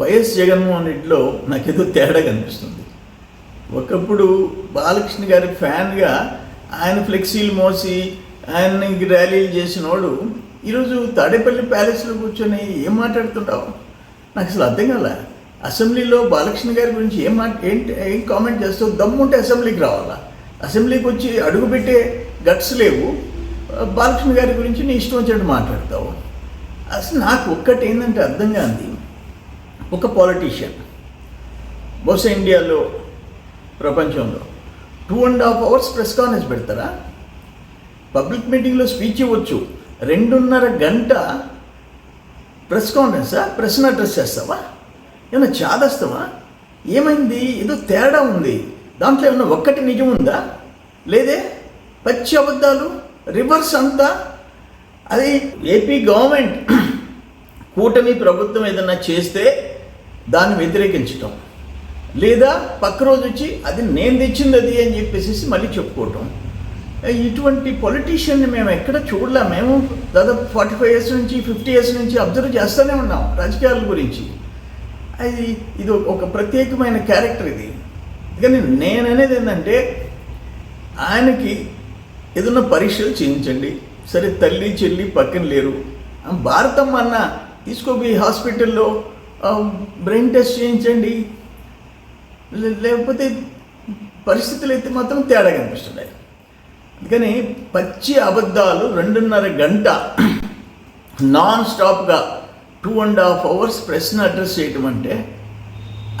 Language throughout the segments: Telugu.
వైఎస్ జగన్మోహన్ రెడ్డిలో నాకేదో తేడా కనిపిస్తుంది. ఒకప్పుడు బాలకృష్ణ గారి ఫ్యాన్గా ఆయన ఫ్లెక్సీలు మోసి ఆయన ర్యాలీలు చేసిన వాడు ఈరోజు తాడేపల్లి ప్యాలెస్లో కూర్చొని ఏం మాట్లాడుతుంటావు? నాకు అసలు అర్థం కాలే. అసెంబ్లీలో బాలకృష్ణ గారి గురించి ఏం మాట ఏంటి ఏం కామెంట్ చేస్తావు దమ్ముంటే అసెంబ్లీకి రావాలా? అసెంబ్లీకి వచ్చి అడుగుపెట్టే గట్స్ లేవు. బాలకృష్ణ గారి గురించి నీ ఇష్టం వచ్చినట్టు మాట్లాడతావు. అసలు నాకు ఒక్కటి ఏంటంటే అర్థం కాంది ఒక పాలిటీషియన్ బహుశా ఇండియాలో ప్రపంచంలో. Two and half hours press conference పెడతారా? పబ్లిక్ మీటింగ్లో స్పీచ్ ఇవ్వచ్చు. రెండున్నర గంట ప్రెస్ కాన్ఫరెన్సా ప్రెస్ను అడ్రస్ చేస్తావా? ఏమైనా చాదస్తావా ఏమైంది? ఏదో తేడా ఉంది. దాంట్లో ఏమైనా ఒక్కటి నిజం ఉందా? లేదే? పచ్చి అబద్ధాలు? రివర్స్ అంతా? అది ఏపీ గవర్నమెంట్ కూటమి ప్రభుత్వం ఏదైనా చేస్తే దాన్ని వ్యతిరేకించటం. లేదా పక్క రోజు వచ్చి అది నేను తెచ్చింది అది అని చెప్పేసి మళ్ళీ చెప్పుకోవటం. ఇటువంటి పొలిటీషియన్ని మేము ఎక్కడ చూడలే. మేము దాదాపు ఫార్టీ ఫైవ్ ఇయర్స్ నుంచి ఫిఫ్టీ ఇయర్స్ నుంచి అబ్జర్వ్ చేస్తూనే ఉన్నాం రాజకీయాల గురించి. అది ఇది ఒక ప్రత్యేకమైన క్యారెక్టర్ ఇది. కానీ నేను అనేది ఏంటంటే ఆయనకి ఏదన్నా పరీక్షలు చేయించండి. సరే తల్లి చెల్లి పక్కన లేరు. భారతమ్మ అన్న తీసుకోపోయి హాస్పిటల్లో బ్రెయిన్ టెస్ట్ చేయించండి. లేకపోతే పరిస్థితులు అయితే మాత్రం తేడా కనిపిస్తున్నాయి అందుకని పచ్చి అబద్ధాలు రెండున్నర గంట నాన్ స్టాప్గా టూ అండ్ హాఫ్ అవర్స్ ప్రశ్న అడ్రస్ చేయటం అంటే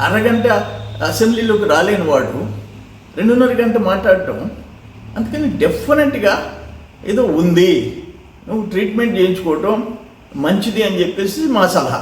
అరగంట అసెంబ్లీలోకి రాలేని వాడు రెండున్నర గంట మాట్లాడటం అందుకని డెఫినెట్గా ఏదో ఉంది. నువ్వు ట్రీట్మెంట్ చేయించుకోవటం మంచిది అని చెప్పేసి మా సలహా.